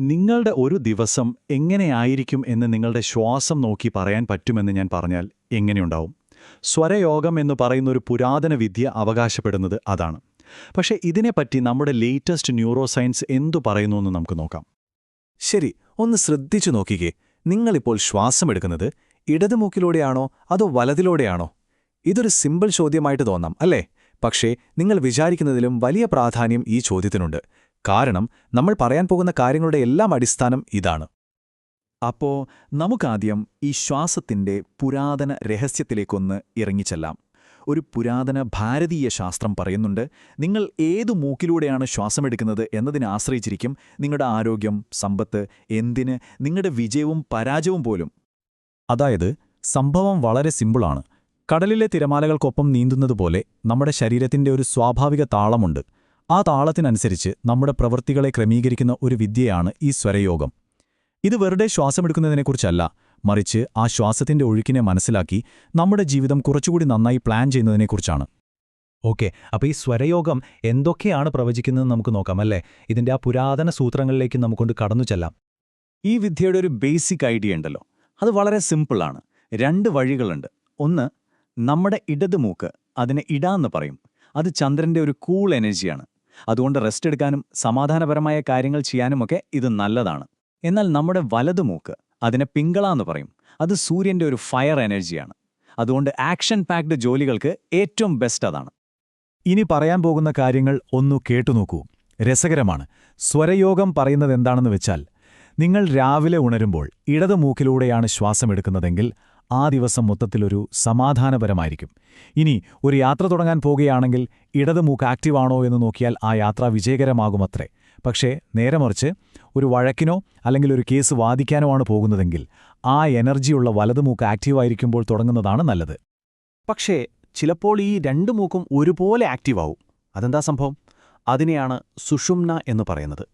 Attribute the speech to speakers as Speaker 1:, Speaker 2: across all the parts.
Speaker 1: നിങ്ങളുടെ ഒരു ദിവസം എങ്ങനെയായിരിക്കും എന്ന് നിങ്ങളുടെ ശ്വാസം നോക്കി പറയാൻ പറ്റുമെന്ന് ഞാൻ പറഞ്ഞാൽ എങ്ങനെയുണ്ടാവും? സ്വരയോഗം എന്ന് പറയുന്ന ഒരു പുരാതന വിദ്യ അവകാശപ്പെടുന്നത് അതാണ്. പക്ഷേ ഇതിനെപ്പറ്റി നമ്മുടെ ലേറ്റസ്റ്റ് ന്യൂറോ സയൻസ് എന്തു പറയുന്നു എന്ന് നമുക്ക് നോക്കാം.
Speaker 2: ശരി ഒന്ന് ശ്രദ്ധിച്ചു നോക്കിക്കേ. നിങ്ങളിപ്പോൾ ശ്വാസമെടുക്കുന്നത് ഇടതുമൂക്കിലൂടെയാണോ അതോ വലതിലൂടെയാണോ? ഇതൊരു സിമ്പിൾ ചോദ്യമായിട്ട് തോന്നാം അല്ലേ? പക്ഷേ നിങ്ങൾ വിചാരിക്കുന്നതിലും വലിയ പ്രാധാന്യം ഈ ചോദ്യത്തിനുണ്ട്. കാരണം നമ്മൾ പറയാൻ പോകുന്ന കാര്യങ്ങളുടെ എല്ലാം അടിസ്ഥാനം ഇതാണ്. അപ്പോ നമുക്കാദ്യം ഈ ശ്വാസത്തിന്റെ പുരാതന രഹസ്യത്തിലേക്കൊന്ന് ഇറങ്ങിച്ചെല്ലാം. ഒരു പുരാതന ഭാരതീയ ശാസ്ത്രം പറയുന്നുണ്ട് നിങ്ങൾ ഏതു മൂക്കിലൂടെയാണ് ശ്വാസമെടുക്കുന്നത് എന്നതിനെ ആശ്രയിച്ചിരിക്കും നിങ്ങളുടെ ആരോഗ്യം സമ്പത്ത് എന്തിന് നിങ്ങളുടെ വിജയവും പരാജയവും പോലും. അതായത് സംഭവം വളരെ സിമ്പിളാണ്. കടലിലെ തിരമാലകൾക്കൊപ്പം നീന്തുന്നതുപോലെ നമ്മുടെ ശരീരത്തിന്റെ ഒരു സ്വാഭാവിക താളമുണ്ട്. ആ താളത്തിനനുസരിച്ച് നമ്മുടെ പ്രവൃത്തികളെ ക്രമീകരിക്കുന്ന ഒരു വിദ്യയാണ് ഈ സ്വരയോഗം. ഇത് വെറുതെ ശ്വാസമെടുക്കുന്നതിനെക്കുറിച്ചല്ല മറിച്ച് ആ ശ്വാസത്തിന്റെ ഒഴുക്കിനെ മനസ്സിലാക്കി നമ്മുടെ ജീവിതം കുറച്ചുകൂടി നന്നായി പ്ലാൻ ചെയ്യുന്നതിനെക്കുറിച്ചാണ്. ഓക്കെ അപ്പോൾ ഈ സ്വരയോഗം എന്തൊക്കെയാണ് പ്രവചിക്കുന്നത് നമുക്ക് നോക്കാം അല്ലേ? ഇതിന്റെ ആ പുരാതന സൂത്രങ്ങളിലേക്ക് നമുക്കൊണ്ട് കടന്നു ചെല്ലാം. ഈ വിദ്യയുടെ ഒരു ബേസിക് ഐഡിയ ഉണ്ടല്ലോ. അത് വളരെ സിമ്പിളാണ്. രണ്ട് വഴികളുണ്ട്. ഒന്ന് നമ്മുടെ ഇടതുമൂക്ക് അതിനെ ഇടാന്ന് പറയും. അത് ചന്ദ്രന്റെ ഒരു കൂൾ എനർജിയാണ്. അതുകൊണ്ട് റെസ്റ്റ് എടുക്കാനും സമാധാനപരമായ കാര്യങ്ങൾ ചെയ്യാനുമൊക്കെ ഇത് നല്ലതാണ്. എന്നാൽ നമ്മുടെ വലതു മൂക്ക് അതിനെ പിങ്കള എന്ന് പറയും. അത് സൂര്യന്റെ ഒരു ഫയർ എനർജിയാണ് അതുകൊണ്ട് ആക്ഷൻ പാക്ഡ് ജോലികൾക്ക് ഏറ്റവും ബെസ്റ്റ് അതാണ്. ഇനി പറയാൻ പോകുന്ന കാര്യങ്ങൾ ഒന്നു കേട്ടുനോക്കൂ രസകരമാണ്. സ്വരയോഗം പറയുന്നത് എന്താണെന്ന് വെച്ചാൽ നിങ്ങൾ രാവിലെ ഉണരുമ്പോൾ ഇടതു മൂക്കിലൂടെയാണ് ശ്വാസമെടുക്കുന്നതെങ്കിൽ ആ ദിവസം മൊത്തത്തിലൊരു സമാധാനപരമായിരിക്കും. ഇനി ഒരു യാത്ര തുടങ്ങാൻ പോകുകയാണെങ്കിൽ ഇടത് മൂക്ക് ആക്റ്റീവാണോ എന്ന് നോക്കിയാൽ ആ യാത്ര വിജയകരമാകുമത്രേ. പക്ഷേ നേരെ മറിച്ച് ഒരു വഴക്കിനോ അല്ലെങ്കിൽ ഒരു കേസ് വാദിക്കാനോ ആണ് പോകുന്നതെങ്കിൽ ആ എനർജിയുള്ള വലത് മൂക്ക് ആക്റ്റീവായിരിക്കുമ്പോൾ തുടങ്ങുന്നതാണ് നല്ലത്. പക്ഷേ ചിലപ്പോൾ ഈ രണ്ടു മൂക്കും ഒരുപോലെ ആക്റ്റീവാവും അതെന്താ സംഭവം? അതിനെയാണ് സുഷുമ്ന എന്ന് പറയുന്നത്.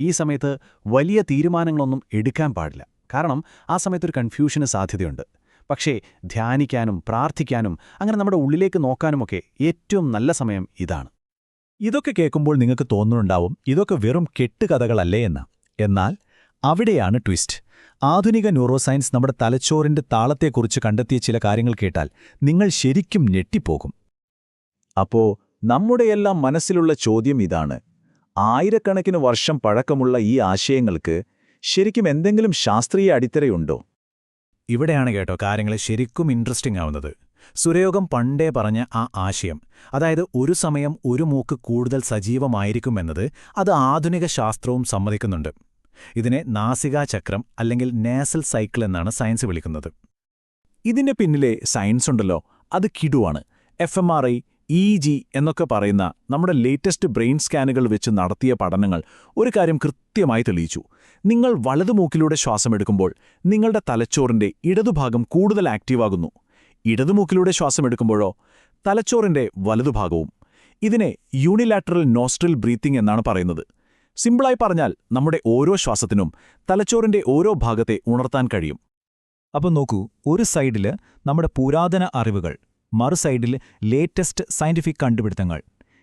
Speaker 2: ഈ സമയത്ത് വലിയ തീരുമാനങ്ങളൊന്നും എടുക്കാൻ പാടില്ല. കാരണം ആ സമയത്തൊരു കൺഫ്യൂഷന് സാധ്യതയുണ്ട്. പക്ഷേ ധ്യാനിക്കാനും പ്രാർത്ഥിക്കാനും അങ്ങനെ നമ്മുടെ ഉള്ളിലേക്ക് നോക്കാനുമൊക്കെ ഏറ്റവും നല്ല സമയം ഇതാണ്. ഇതൊക്കെ കേൾക്കുമ്പോൾ നിങ്ങൾക്ക് തോന്നുന്നുണ്ടാവും ഇതൊക്കെ വെറും കെട്ടുകഥകളല്ലേ എന്ന്. എന്നാൽ അവിടെയാണ് ട്വിസ്റ്റ്. ആധുനിക ന്യൂറോസയൻസ് നമ്മുടെ തലച്ചോറിന്റെ താളത്തെക്കുറിച്ച് കണ്ടെത്തിയ ചില കാര്യങ്ങൾ കേട്ടാൽ നിങ്ങൾ ശരിക്കും ഞെട്ടിപ്പോകും. അപ്പോ നമ്മുടെയെല്ലാം മനസ്സിലുള്ള ചോദ്യം ഇതാണ്. ആയിരക്കണക്കിന് വർഷം പഴക്കമുള്ള ഈ ആശയങ്ങൾക്ക് ശരിക്കും എന്തെങ്കിലും ശാസ്ത്രീയ അടിത്തറയുണ്ടോ? ഇവിടെയാണ് കേട്ടോ കാര്യങ്ങൾ ശരിക്കും ഇൻട്രസ്റ്റിംഗ് ആവുന്നത്. സുരയോഗം പണ്ടേ പറഞ്ഞ ആ ആശയം അതായത് ഒരു സമയം ഒരു മൂക്ക് കൂടുതൽ സജീവമായിരിക്കുമെന്നത് അത് ആധുനിക ശാസ്ത്രവും സമ്മതിക്കുന്നുണ്ട്. ഇതിനെ നാസികാചക്രം അല്ലെങ്കിൽ നേസൽ സൈക്കിൾ എന്നാണ് സയൻസ് വിളിക്കുന്നത്. ഇതിന്റെ പിന്നിലെ സയൻസ് ഉണ്ടല്ലോ അത് കിടുവാണ് F M R I E G എന്നൊക്കെ പറയുന്ന നമ്മുടെ ലേറ്റസ്റ്റ് ബ്രെയിൻ സ്കാനുകൾ വെച്ച് നടത്തിയ പഠനങ്ങൾ ഒരു കാര്യം കൃത്യമായി തെളിയിച്ചു. നിങ്ങൾ വലതുമൂക്കിലൂടെ ശ്വാസമെടുക്കുമ്പോൾ നിങ്ങളുടെ തലച്ചോറിന്റെ ഇടതുഭാഗം കൂടുതൽ ആക്റ്റീവാകുന്നു ഇടതുമൂക്കിലൂടെ ശ്വാസമെടുക്കുമ്പോഴോ തലച്ചോറിന്റെ വലതുഭാഗവും ഇതിനെ യൂണിലാറ്ററൽ നോസ്ട്രൽ ബ്രീത്തിംഗ് എന്നാണ് പറയുന്നത്. സിമ്പിളായി പറഞ്ഞാൽ നമ്മുടെ ഓരോ ശ്വാസത്തിനും തലച്ചോറിന്റെ ഓരോ ഭാഗത്തെ ഉണർത്താൻ കഴിയും. അപ്പം നോക്കൂ ഒരു സൈഡിൽ നമ്മുടെ പുരാതന അറിവുകൾ മറു സൈഡിൽ ലേറ്റസ്റ്റ് സയന്റിഫിക് കണ്ടുപിടുത്തങ്ങൾ.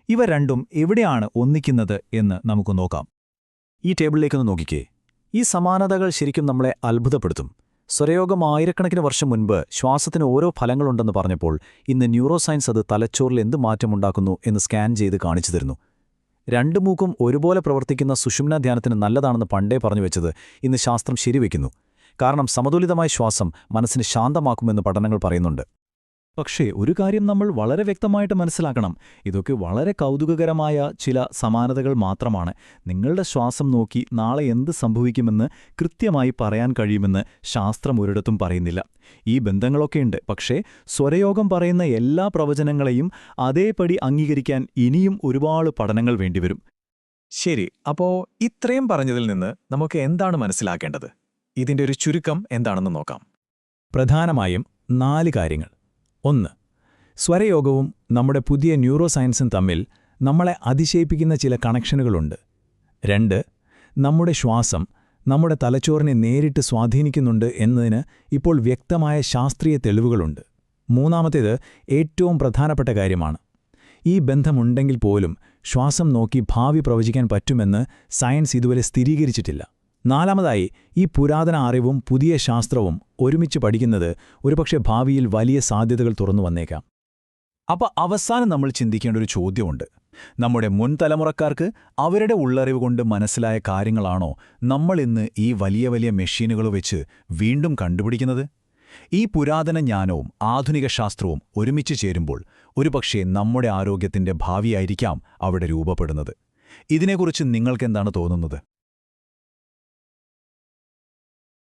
Speaker 2: ഇവ രണ്ടും എവിടെയാണ് ഒന്നിക്കുന്നത് എന്ന് നമുക്ക് നോക്കാം. ഈ ടേബിളിലേക്കൊന്ന് നോക്കിക്കേ. ഈ സമാനതകൾ ശരിക്കും നമ്മളെ അത്ഭുതപ്പെടുത്തും. സ്വരയോഗം ആയിരക്കണക്കിന് വർഷം മുൻപ് ശ്വാസത്തിന് ഓരോ ഫലങ്ങളുണ്ടെന്ന് പറഞ്ഞപ്പോൾ ഇന്ന് ന്യൂറോ സയൻസ് അത് തലച്ചോറിൽ എന്ത് മാറ്റമുണ്ടാക്കുന്നു എന്ന് സ്കാൻ ചെയ്ത് കാണിച്ചു തരുന്നു. രണ്ടു മൂക്കും ഒരുപോലെ പ്രവർത്തിക്കുന്ന സുഷുമ്ന ധ്യാനത്തിന് നല്ലതാണെന്ന് പണ്ടേ പറഞ്ഞു വെച്ചത് ഇന്ന് ശാസ്ത്രം ശരിവെക്കുന്നു. കാരണം സമതുലിതമായ ശ്വാസം മനസ്സിന് ശാന്തമാക്കുമെന്ന് പഠനങ്ങൾ പറയുന്നുണ്ട്. പക്ഷേ ഒരു കാര്യം നമ്മൾ വളരെ വ്യക്തമായിട്ട് മനസ്സിലാക്കണം. ഇതൊക്കെ വളരെ കൗതുകകരമായ ചില സമാനതകൾ മാത്രമാണ്. നിങ്ങളുടെ ശ്വാസം നോക്കി നാളെ എന്ത് സംഭവിക്കുമെന്ന് കൃത്യമായി പറയാൻ കഴിയുമെന്ന് ശാസ്ത്രം ഒരിടത്തും പറയുന്നില്ല. ഈ ബന്ധങ്ങളൊക്കെയുണ്ട് പക്ഷേ സ്വരയോഗം പറയുന്ന എല്ലാ പ്രവചനങ്ങളെയും അതേപടി അംഗീകരിക്കാൻ ഇനിയും ഒരുപാട് പഠനങ്ങൾ വേണ്ടിവരും. ശരി. അപ്പോ ഇത്രയും പറഞ്ഞതിൽ നിന്ന് നമുക്ക് എന്താണ് മനസ്സിലാക്കേണ്ടത്? ഇതിന്റെ ഒരു ചുരുക്കം എന്താണെന്ന് നോക്കാം. പ്രധാനമായും നാല് കാര്യങ്ങൾ. ഒന്ന് സ്വരയോഗവും നമ്മുടെ പുതിയ ന്യൂറോ സയൻസും തമ്മിൽ നമ്മളെ അതിശയിപ്പിക്കുന്ന ചില കണക്ഷനുകളുണ്ട്. രണ്ട് നമ്മുടെ ശ്വാസം നമ്മുടെ തലച്ചോറിനെ നേരിട്ട് സ്വാധീനിക്കുന്നുണ്ട് എന്നതിന് ഇപ്പോൾ വ്യക്തമായ ശാസ്ത്രീയ തെളിവുകളുണ്ട്. മൂന്നാമത്തേത് ഏറ്റവും പ്രധാനപ്പെട്ട കാര്യമാണ്. ഈ ബന്ധമുണ്ടെങ്കിൽ പോലും ശ്വാസം നോക്കി ഭാവി പ്രവചിക്കാൻ പറ്റുമെന്ന് സയൻസ് ഇതുവരെ സ്ഥിരീകരിച്ചിട്ടില്ല.
Speaker 3: നാലാമതായി ഈ പുരാതന അറിവും പുതിയ ശാസ്ത്രവും ഒരുമിച്ച് പഠിക്കുന്നത് ഒരുപക്ഷെ ഭാവിയിൽ വലിയ സാധ്യതകൾ തുറന്നു വന്നേക്കാം.
Speaker 2: അപ്പോൾ അവസാനം നമ്മൾ ചിന്തിക്കേണ്ട ഒരു ചോദ്യമുണ്ട്. നമ്മുടെ മുൻ തലമുറക്കാർക്ക് അവരുടെ ഉള്ളറിവ് കൊണ്ട് മനസ്സിലായ കാര്യങ്ങളാണോ നമ്മൾ ഇന്ന് ഈ വലിയ വലിയ മെഷീനുകൾ വെച്ച് വീണ്ടും കണ്ടുപിടിക്കുന്നത്? ഈ പുരാതന ജ്ഞാനവും ആധുനിക ശാസ്ത്രവും ഒരുമിച്ച് ചേരുമ്പോൾ ഒരുപക്ഷേ നമ്മുടെ ആരോഗ്യത്തിന്റെ ഭാവിയായിരിക്കാം അവിടെ രൂപപ്പെടുന്നത്. ഇതിനെക്കുറിച്ച് നിങ്ങൾക്കെന്താണ് തോന്നുന്നത്?